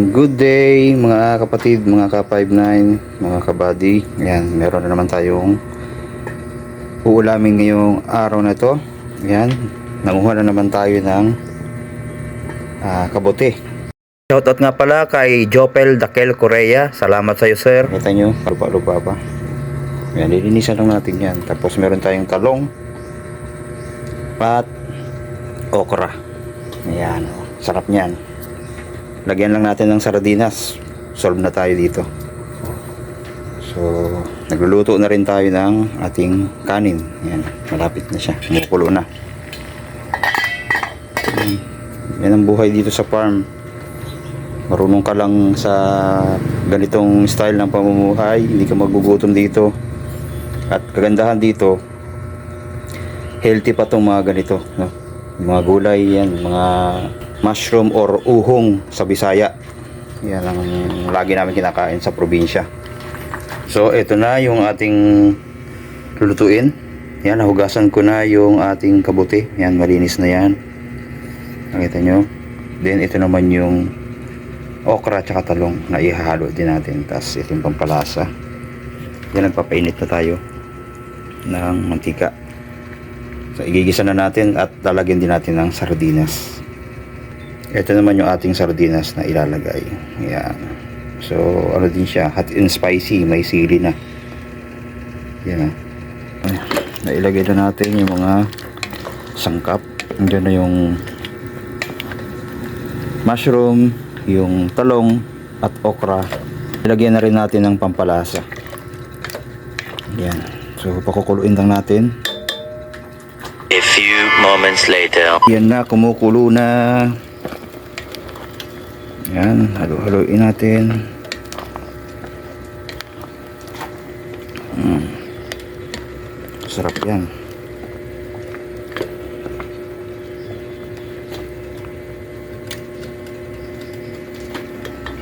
Good day mga kapatid, mga ka-59, mga kabady. Ayan, meron na naman tayong uulamin ngayong araw na to. Ayan, nanguha na naman tayo ng ah, kabote. Shoutout nga pala kay Jopel Dakel Korea. Salamat sa iyo sir. Kita nyo, lupa-lupa pa. Ayan, lilinisan lang natin yan. Tapos meron tayong talong at okra. Ayan, oh, sarap niyan. Lagyan lang natin ng sardinas. Solve na tayo dito. So, nagluluto na rin tayo ng ating kanin. Yan, malapit na siya. Kumukulo na. Yan. Yan ang buhay dito sa farm. Marunong ka lang sa ganitong style ng pamumuhay. Hindi ka magugutom dito. At kagandahan dito, healthy pa tong mga ganito. No? Mga gulay yan, mga mushroom or uhong sa Bisaya. Yan ang lagi namin kinakain sa probinsya. So, ito na yung ating lulutuin. Yan, nahugasan ko na yung ating kabuti. Yan, malinis na yan. Nakita nyo? Then, ito naman yung okra at talong na ihahalo din natin. Tapos, ito yung pampalasa. Yan, nagpapainit na tayo ng mantika. So, igigisa na natin at lalagyan din natin ng sardinas. Ito naman yung ating sardinas na ilalagay. Ayan. So, ano din siya, hot and spicy, may sili na. Yan. Ay, nailagay na natin yung mga sangkap. Andiyan na yung mushroom, yung talong at okra. Ilagyan na rin natin ng pampalasa. Yan. So, pakukuluin lang natin. A few moments later. Yan na, kumukulo na. Yan, halo-haloin natin. Mm. Sarap yan.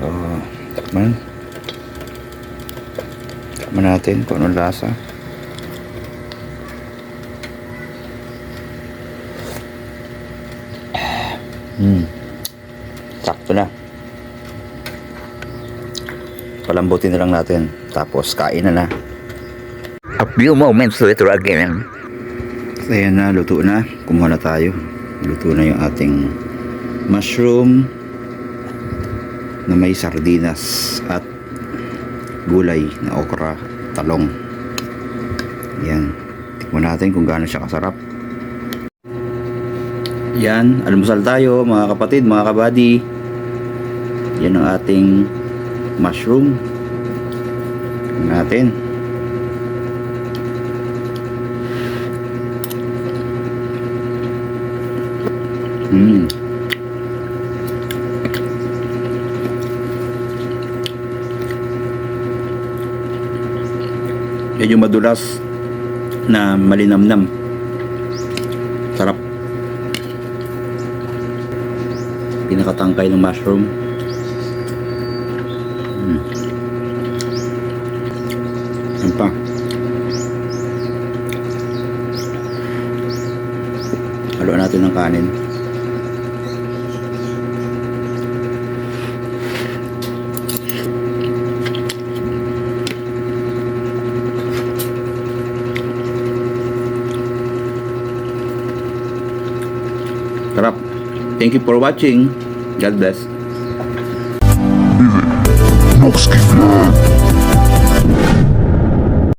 So, tikman. Tikman natin kung anong lasa. Hmm. Sakto na. Palambutin na lang natin. Tapos kain na na. A few moments later again. Ayan na, luto na. Kumuha na tayo. Luto na yung ating mushroom na may sardinas at gulay na okra, talong. Yan. Tikman natin kung gaano siya kasarap. Yan, almusal tayo mga kapatid, mga kabady. Yan ang ating mushroom. Natin. Mm. Medyo madulas na malinamnam. Sarap. Pinakatangkay ng mushroom. Yan pa. Haluan natin ng kanin. Sarap. Thank you for watching. God bless. Noxky Vlog.